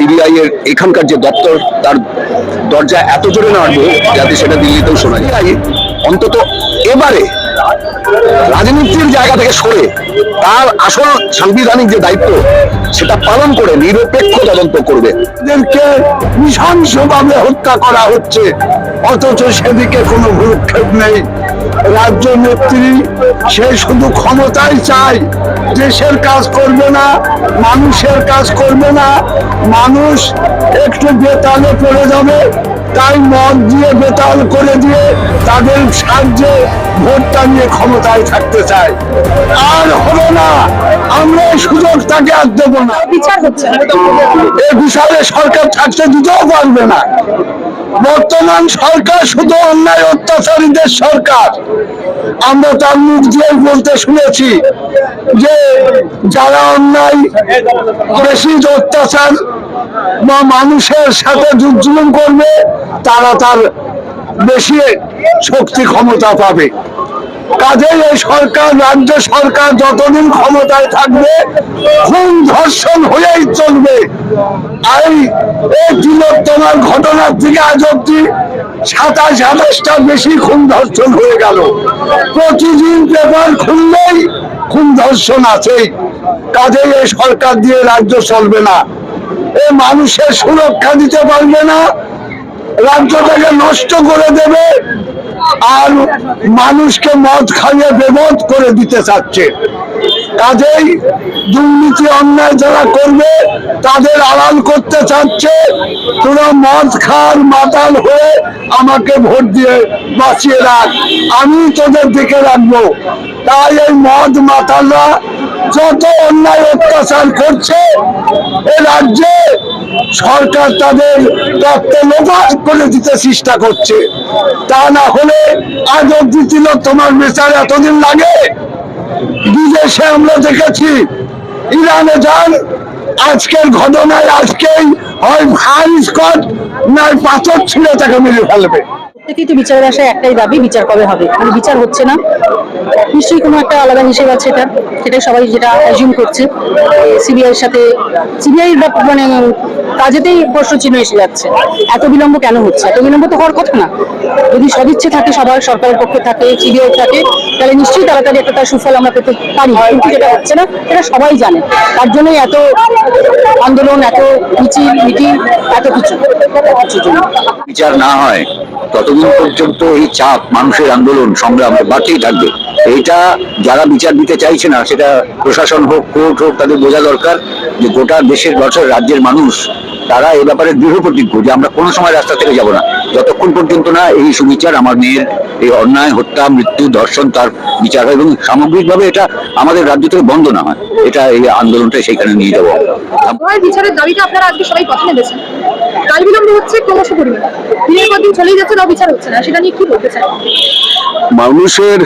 CBI এর এখানকার যে দপ্তর, তার দরজা এত জোরে নাড়বো যাতে সেটা দিল্লিতেও শোনা যায়। অন্তত এবারে রাজনীতির জায়গা থেকে সরে তার আসল সাংবিধানিক যে দায়িত্ব, সেটা পালন করে নিরপেক্ষ তদন্ত করবে। এদেরকে হত্যা করা হচ্ছে, অথচ সেদিকে কোনো ভূক্ষেপ নেই। রাজ্য নেত্রী সে শুধু ক্ষমতাই চায় দেশের কাজ করবে না মানুষের কাজ করবে না মানুষ একটু বেতালে পড়ে যাবে তাই মদ দিয়ে বেতাল করে দিয়ে তাদের সাহায্যে ভোটটা নিয়ে ক্ষমতায় থাকতে চায়। আর হলো না আমরা এই সুযোগ তাকে আর দেবো না। বিচার হচ্ছে না। এ বিষয়ে সরকার থাকতে দিতেও পারবে না। বর্তমান সরকার শুধু অন্যায় অত্যাচারীদের সরকার। আমরা তার মুখ দিয়ে বলতে শুনেছি যে যারা অন্যায়, বেশি অত্যাচার বা মানুষের সাথে যুদ্ধ করবে, তারা তার বেশি শক্তি ক্ষমতা পাবে। কাজেই এই সরকার, রাজ্য সরকার যতদিন ক্ষমতায় থাকবে, খুন ধর্ষণ হয়েই চলবে। এই এই তিলোত্তমার ঘটনার থেকে আজ অব্দি সাতাশ আঠাশটা বেশি খুন ধর্ষণ হয়ে গেল। প্রতিদিন পেপার খুললেই খুন ধর্ষণ আছেই কাজেই এই সরকার দিয়ে রাজ্য চলবে না। এ মানুষের সুরক্ষা দিতে পারবে না। রাজ্যটাকে নষ্ট করে দেবে। আর মানুষকে মদ খাইয়ে বেমদ করে দিতে চাচ্ছে। কাজেই দুর্নীতি অন্যায় যারা করবে, তাদের আড়াল করতে চাচ্ছে। তোরা মদ খার মাতাল হয়ে আমাকে ভোট দিয়ে বাঁচিয়ে রাখ। আমি তোদের দিকে রাখব। তাই এই মদ মাতালরা যত অন্যায় অত্যাচার করছে এ রাজ্যে সরকার তাদের তত্ত্ব লোপাট করে দিতে চেষ্টা করছে। তা না হলে আজ অব্দি ছিল তোমার বিচার এতদিন লাগে? বিদেশে আমরা দেখেছি ইরানে যান, আজকের ঘটনায় আজকেই হয় ফায়ার স্কট, নয় পাথর ছিঁড়ে তাকে মেরে ফেলবে। প্রত্যেকেই তো বিচারের একটাই দাবি, বিচার কবে হবে? মানে বিচার হচ্ছে না। নিশ্চয়ই কোনো একটা আলাদা হিসেব আছে এটা। সেটাই সবাই যেটা অ্যাজিউম করছে। সিবিআইয়ের সাথে সিবিআই মানে কাজেতেই প্রশ্ন চিহ্ন এসে যাচ্ছে। এত বিলম্ব কেন হচ্ছে? এত বিলম্ব তো হওয়ার কথা না। যদি সদিচ্ছে থাকে, সবার, সরকারের পক্ষে থাকে সিবিআই থাকে, তাহলে নিশ্চয়ই তাড়াতাড়ি একটা তার সুফল আমরা পেতে পারি। কিন্তু যেটা হচ্ছে না, এটা সবাই জানে। তার জন্যই এত আন্দোলন, এত মিছিল, মিটিং, এত কিছু। বিচার না হয় ততদিন পর্যন্ত এই চাপ, মানুষের আন্দোলন, সংগ্রাম বাড়তেই থাকবে। এইটা যারা বিচার দিতে চাইছে না, সেটা প্রশাসন হোক, কোর্ট হোক, তাদের বোঝা দরকার যে গোটা দেশের বছর রাজ্যের মানুষ, তারা এ ব্যাপারে দৃঢ় প্রতিজ্ঞ যে আমরা কোনো সময় রাস্তা থেকে যাব না। যতক্ষণ পর্যন্ত না এই সুবিচার আমার মেয়ের এই অন্যায় হত্যা মৃত্যু ধর্ষণ তার বিচার হয় এবং সামগ্রিকভাবে এটা আমাদের রাজ্য থেকে বন্ধ না হয় এটা এই আন্দোলনটা সেইখানে নিয়ে যাব। বিচারের দাবিটা আপনারা আজকে সবাই কথা নেবেছেন কাল বিলম্ব হচ্ছে ক্রমশ পরিমাণে দিনের পর দিন চলেই যাচ্ছে তাও বিচার হচ্ছে না। সেটা নিয়ে কি বলতে চাই মানুষের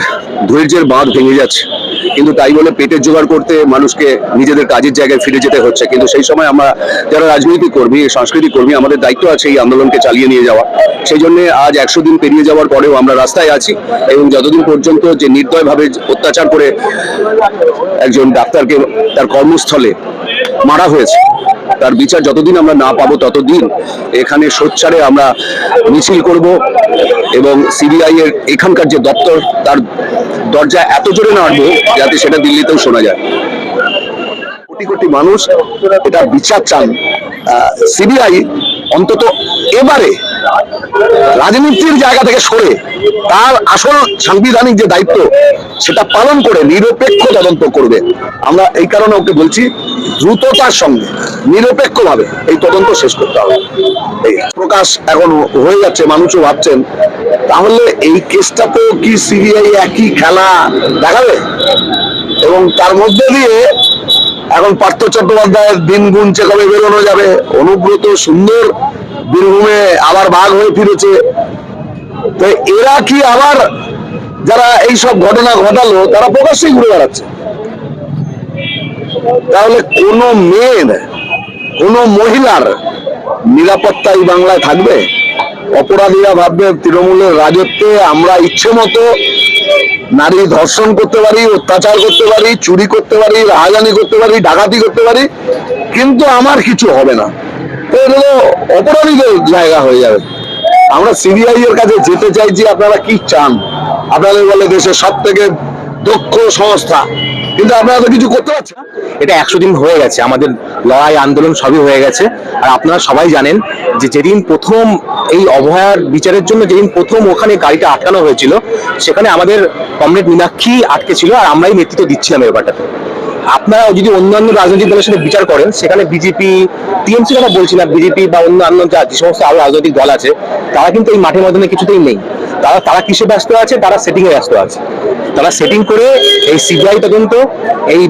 ধৈর্যের বাঁধ ভেঙে যাচ্ছে। কিন্তু তাই বলে পেটের জোগাড় করতে মানুষকে নিজেদের কাজের জায়গায় ফিরে যেতে হচ্ছে। কিন্তু সেই সময় আমরা যারা রাজনৈতিক কর্মী, সাংস্কৃতিক কর্মী, আমাদের দায়িত্ব আছে এই আন্দোলনকে চালিয়ে নিয়ে যাওয়া। সেই জন্য আজ একশো দিন পেরিয়ে যাওয়ার পরেও আমরা রাস্তায় আছি এবং যতদিন পর্যন্ত যে নির্দয়ভাবে অত্যাচার করে একজন ডাক্তারকে তার কর্মস্থলে মারা হয়েছে তার বিচার যতদিন আমরা না পাবো ততদিন এখানে সোচ্চারে আমরা মিছিল করব এবং সিবিআই এর এখানকার যে দপ্তর, তার দরজা এত জোরে নাড়বো যাতে সেটা দিল্লিতেও শোনা যায়। কোটি কোটি মানুষ এটা বিচার চান। সিবিআই অন্তত এবারে রাজনীতির জায়গা থেকে সরে তার আসল সাংবিধানিক যে দায়িত্ব, সেটা পালন করে নিরপেক্ষ তদন্ত করবে। আমরা এই কারণে ওকে বলছি, দ্রুততার সঙ্গে, নিরপেক্ষভাবে এই তদন্ত শেষ করতে হবে। এই প্রকাশ এখন হয়ে যাচ্ছে, মানুষও ভাবছেন, তাহলে এই কেসটাতেও কি সিবিআই একই খেলা দেখাবে? এবং তার মধ্যে দিয়ে এখন পার্থ চট্টোপাধ্যায়ের দিন গুনছে কবে বেরোনো যাবে, অনুব্রত সুন্দর বীরভূমে আবার ভাগ হয়ে ফিরেছে। তো এরা কি আবার যারা এই সব ঘটনা ঘটালো, তারা প্রকাশ্যেই ঘুরে বেড়াচ্ছে? তাহলে কোন মেয়ের কোন মহিলার নিরাপত্তা এই বাংলায় থাকবে? অপরাধীরা ভাববে তৃণমূলের রাজত্বে আমরা ইচ্ছে মতো নারী ধর্ষণ করতে পারি, অত্যাচার করতে পারি, চুরি করতে পারি, রাহাজানি করতে পারি, ডাকাতি করতে পারি, কিন্তু আমার কিছু হবে না। অপরাধীদের জায়গা হয়ে যাবে। আমরা সিবিআই এর কাছে যেতে চাইছি, আপনারা কি চান? আপনাদের বলে দেশের সব থেকে দক্ষ সংস্থা। কিন্তু আপনারা তো কিছু করতে পারছেন এটা একশো দিন হয়ে গেছে, আমাদের লড়াই আন্দোলন সবই হয়ে গেছে। আর আপনারা সবাই জানেন যে যেদিন প্রথম এই অভয়ার বিচারের জন্য যেদিন প্রথম ওখানে গাড়িটা আটকানো হয়েছিল, সেখানে আমাদের কমরেড মীনাক্ষী আটকে ছিল, আর আমরাই নেতৃত্ব দিচ্ছিলাম ব্যাপারটাতে আপনারা যদি অন্যান্য রাজনৈতিক দলের সাথে বিচার করেন, সেখানে বিজেপি টিএমসি কথা বলছি না বিজেপি বা অন্যান্য যা, যে সমস্ত আরও রাজনৈতিক দল আছে, তারা কিন্তু এই মাঠের ময়দানে কিছুতেই নেই। তারা তারা কিসে ব্যস্ত আছে? তারা সেটিং এ ব্যস্ত আছে। তারা সেটিং করে এই সিবিআই তদন্ত, এই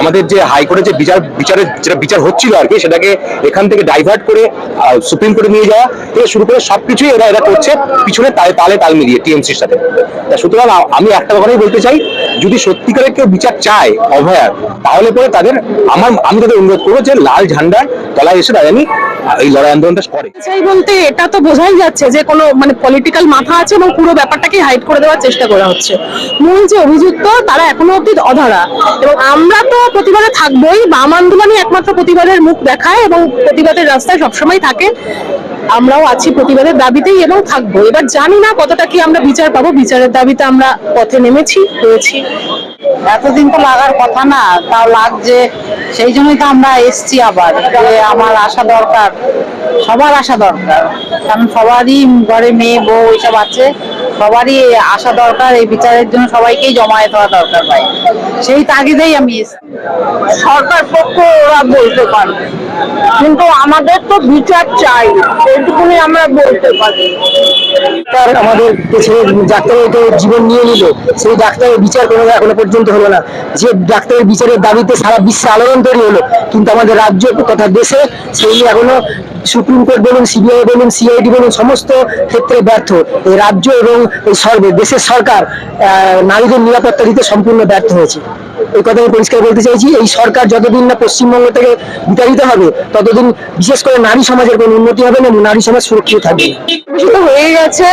আমাদের যে হাইকোর্টে যে বিচার, বিচারের যেটা বিচার হচ্ছিল আর কি, সেটাকে এখান থেকে ডাইভার্ট করে সুপ্রিম কোর্টে নিয়ে যাওয়া থেকে শুরু করে সবকিছুই এরা এরা করছে, পিছনে তালে তালে তাল মিলিয়ে টিএমসির সাথে। সুতরাং আমি একটা কথাই বলতে চাই যদি সত্যিকারের কেউ বিচার চায় অভয়ার, তাহলে পরে তাদের আমার, আমি তাদের অনুরোধ করব যে লাল ঝান্ডার তলায় এসে তাদের এই লড়াই আন্দোলনটা করে। চাই বলতে এটা তো বোঝাই যাচ্ছে যে কোনো মানে পলিটিক্যাল মাথা আছে এবং পুরো ব্যাপারটাকে হাইড করে দেওয়ার চেষ্টা করা হচ্ছে। মূল যে অভিযুক্ত, তারা এখনও অব্দি অধরা। এবং আমরা তো প্রতিবাদে থাকবোই, বাম আন্দোলনই একমাত্র প্রতিবাদের মুখ দেখায় এবং প্রতিবাদের রাস্তায় সবসময় থাকে। আমরাও আছি প্রতিবাদের দাবিতেই এবং থাকব। এবার জানি না কতটা কি আমরা বিচার পাবো। বিচারের দাবিতে আমরা পথে নেমেছি, রয়েছি। এতদিন তো লাগার কথা না তাও লাগছে। সেই জন্যই তো আমরা এসছি আবার যে আমার আসা দরকার সবার আসা দরকার। কারণ সবারই ঘরে মেয়ে বউ এইসব আছে সবারই আসা দরকার এই বিচারের জন্য সবাইকেই জমায়েত হওয়া দরকার ভাই। সেই তাগিদেই আমি এসছি। সরকার পক্ষ ওরা বলতে পারবে কিন্তু আমাদের তো বিচার চাই এইটুকুনি আমরা বলতে পারি। আমাদের দেশে ডাক্তারের জীবন নিয়ে নিল সেই ডাক্তারের বিচার কোনো এখনও পর্যন্ত হলো না। যে ডাক্তারের বিচারের দাবিতে সারা বিশ্বে আলোড়ন তৈরি হলো, কিন্তু আমাদের রাজ্য তথা দেশে সেই এখনও সুপ্রিম কোর্ট বলুন, সিবিআই বলুন, সিআইডি বলুন, সমস্ত ক্ষেত্রে ব্যর্থ। এই রাজ্য এবং এই সর্বে দেশের সরকার নারীদের নিরাপত্তা দিতে সম্পূর্ণ ব্যর্থ হয়েছে। এই কথা আমি পরিষ্কার বলতে চাইছি, এই সরকার যতদিন না পশ্চিমবঙ্গ থেকে বিতাড়িত হবে, ততদিন বিশেষ করে নারী সমাজের কোনো উন্নতি হবে না, নারী সমাজ সুরক্ষিত থাকবে হয়ে গেছে,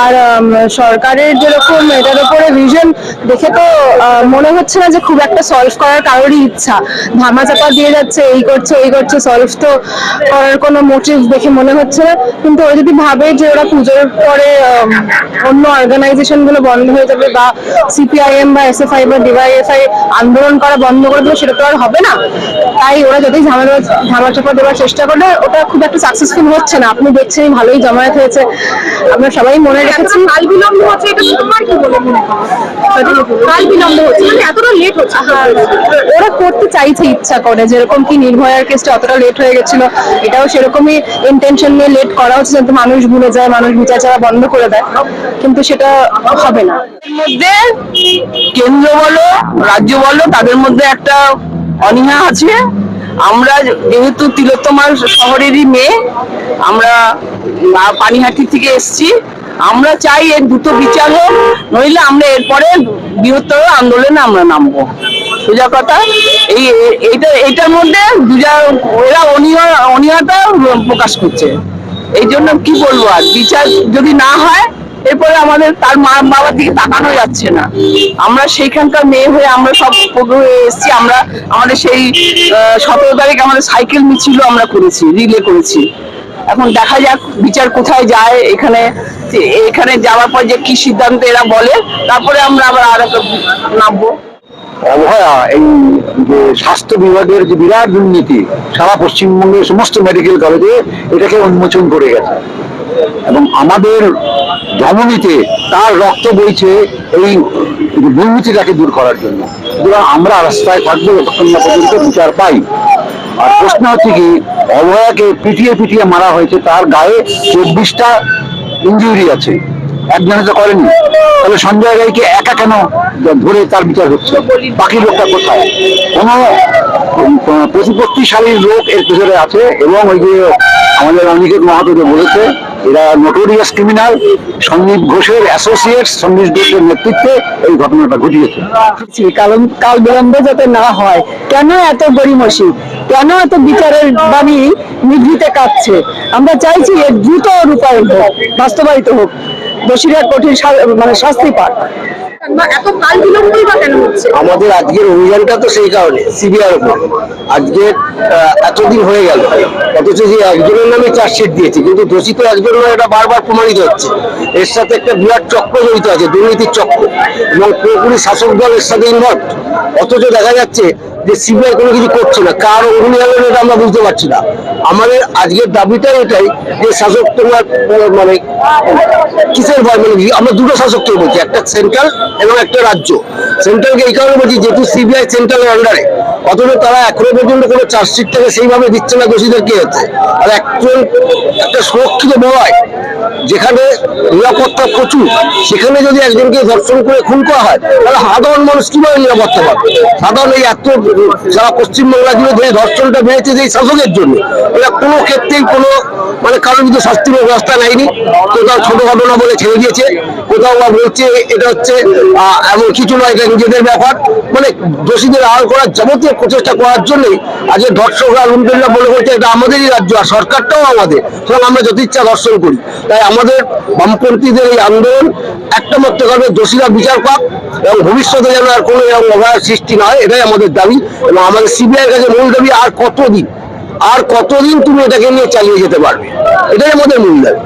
আর সরকারের যেরকম এটার উপরে ভিশন দেখে তো মনে হচ্ছে না যে খুব একটা সলভ করার কারোরই ইচ্ছা। ধামাচাপা দিয়ে যাচ্ছে, এই করছে এই করছে সলভ তো করার কোনো মোটিভ দেখে মনে হচ্ছে না। কিন্তু ওরা যদি ভাবে যে ওরা পুজোর পরে অন্য অর্গানাইজেশনগুলো বন্ধ হয়ে যাবে বা সিপিআইএম বা এসএফআই বা ডিওয়াইএফআই আন্দোলন করা বন্ধ করে দেবে সেটা তো আর হবে না। তাই ওরা যতই ঝামেলা ধামাচাপা দেওয়ার চেষ্টা করলে ওটা খুব একটা সাকসেসফুল হচ্ছে না। আপনি দেখছেন ভালোই জমায়েত হয়েছে। আমরা সবাই মনে রেখেছি। কাল বিলম্ব হচ্ছে এটা তোমার কি বলে মনে কাল বিলম্ব হচ্ছে মানে এতটা লেট হচ্ছে। ওরা করতে চাইছে ইচ্ছা করে। যেরকম কি নির্ভয়ার কেসটা অতটা লেট হয়ে গেছিল এটাও সেরকমই ইন্টেনশন নিয়ে লেট করা হচ্ছে যাতে মানুষ ভুলে যায় মানুষ বিচার চাওয়া বন্ধ করে দেয়। কিন্তু সেটা হবে না। মধ্যে কেন্দ্র বলো, রাজ্য বলো, তাদের মধ্যে একটা অনীহা আছে। আমরা যেহেতু তিলোত্তমার শহরেরই মেয়ে, আমরা পানিহাটি থেকে এসেছি। আমরা চাই এর দ্রুত বিচার হোক, নইলে আমরা এরপরে বৃহত্তর আন্দোলনে আমরা নামবো। সোজা কথা, এই এইটা, এইটার মধ্যে দুজা, এরা অনীহা অনীহাটা প্রকাশ করছে। এই জন্য কি বলব আর, বিচার যদি না হয় এরপরে আমাদের তার মা, বাবার দিকে তাকানো যাচ্ছে না। আমরা সেইখানকার মেয়ে হয়ে আমরা সব হয়ে এসেছি, আমরা আমাদের সেই সতেরো তারিখ আমাদের সাইকেল মিছিল আমরা করেছি, রিলে করেছি। এখন দেখা যাক বিচার কোথায় যায়, এখানে এখানে যাওয়ার পর যে কি সিদ্ধান্ত এরা বলে, তারপরে আমরা আবার আর একটা নামবো। অভয়া এই যে স্বাস্থ্য বিভাগের যে বিরাট দুর্নীতি, সারা পশ্চিমবঙ্গের সমস্ত মেডিকেল কলেজে এটাকে উন্মোচন করে গেছে। এবং আমাদের ধমনীতে তার রক্ত বইছে এই দুর্নীতিটাকে দূর করার জন্য। সুতরাং আমরা রাস্তায় থাকব, যতক্ষণ না পর্যন্ত বিচার পাই। আর প্রশ্ন হচ্ছে কি, অভয়াকে পিটিয়ে পিটিয়ে মারা হয়েছে, তার গায়ে চব্বিশটা ইঞ্জুরি আছে। একজনে তো করেনি। তাহলে সঞ্জয় রায়কে একা কেন ধরে তার বিচার হচ্ছে? বাকি লোকটা কোথায়? কোনো প্রতিপত্তিশালী লোক এর পেছনে আছে এবং ওই যে আমাদের অনিকেত মাহাতো বলেছে এরা নোটোরিয়াস ক্রিমিনাল সন্দীপ ঘোষের অ্যাসোসিয়েট সন্দীপ ঘোষের নেতৃত্বে এই ঘটনাটা ঘটিয়েছে। কারণ কাল বিলম্ব যাতে না হয়, কেন এত গরিমসি কেন এত বিচারের দাবি নিভৃতে কাঁপছে? আমরা চাইছি এর দ্রুত রূপায়ণ হোক, বাস্তবায়িত হোক। দোষীরা কঠিন মানে শাস্তি পাক। আমাদের আজকের অভিযানটা তো সেই কারণে সিবিআর উপর। আজকে এতদিন হয়ে গেল। অথচ যে একজনের নামে চার্জশিট দিয়েছে, কিন্তু দোষী তো একজন এটা বারবার প্রমাণিত হচ্ছে। এর সাথে একটা বিরাট চক্র জড়িত আছে, দুর্নীতির চক্র। এবং পুরোপুরি শাসক দল সাথে ইনভলভ অথচ দেখা যাচ্ছে যে সিবিআই কোনো কিছু করছে না। কার অগ্নি হলো এটা আমরা বুঝতে পারছি না। আমাদের আজকের দাবিটা এটাই যে শাসক তোমার মানে কিসের ভয় মানে আমরা দুটো শাসককে বলছি, একটা সেন্ট্রাল এবং একটা রাজ্য। সেন্ট্রালকে এই কারণে বলছি, যেহেতু সিবিআই সেন্ট্রালের আন্ডারে অথচ তারা এখনও পর্যন্ত কোনো চার্জশিট থেকে সেইভাবে দিচ্ছে না দোষীদের কে হচ্ছে? আর একজন একটা সুরক্ষিত বলয়, যেখানে নিরাপত্তা প্রচুর, সেখানে যদি একজনকে ধর্ষণ করে খুন করা হয়, তাহলে সাধারণ মানুষ কীভাবে নিরাপত্তা পাবে? সাধারণ এই এত যারা পশ্চিমবাংলা জুড়ে যে ধর্ষণটা বেড়েছে যে শাসকের জন্য, এটা কোনো ক্ষেত্রেই কোনো মানে কারোর বিরুদ্ধে শাস্তির ব্যবস্থা নেয়নি। তো তার ছোট ঘটনা বলে ছেড়ে দিয়েছে। কোথাও বা বলছে এটা হচ্ছে আহ, এমন কিছু নয় এটা নিজেদের ব্যাপার। মানে দোষীদের আড় করার যাবতীয় প্রচেষ্টা করার জন্যই আজকে ধর্ষকরা লুণ্ঠনরা বলে বলছে এটা আমাদেরই রাজ্য আর সরকারটাও আমাদের। সুতরাং আমরা যত ইচ্ছা ধর্ষণ করি। তাই আমাদের বামপন্থীদের এই আন্দোলন একটা মাত্র কারণে দোষীরা বিচার পাক এবং ভবিষ্যতে যেন আর কোনো এরকম অভয়ার সৃষ্টি না হয় এটাই আমাদের দাবি। এবং আমাদের সিবিআই কাছে মূল দাবি আর কতদিন? আর কতদিন তুমি এটাকে নিয়ে চালিয়ে যেতে পারবে? এটাই আমাদের মূল দাবি।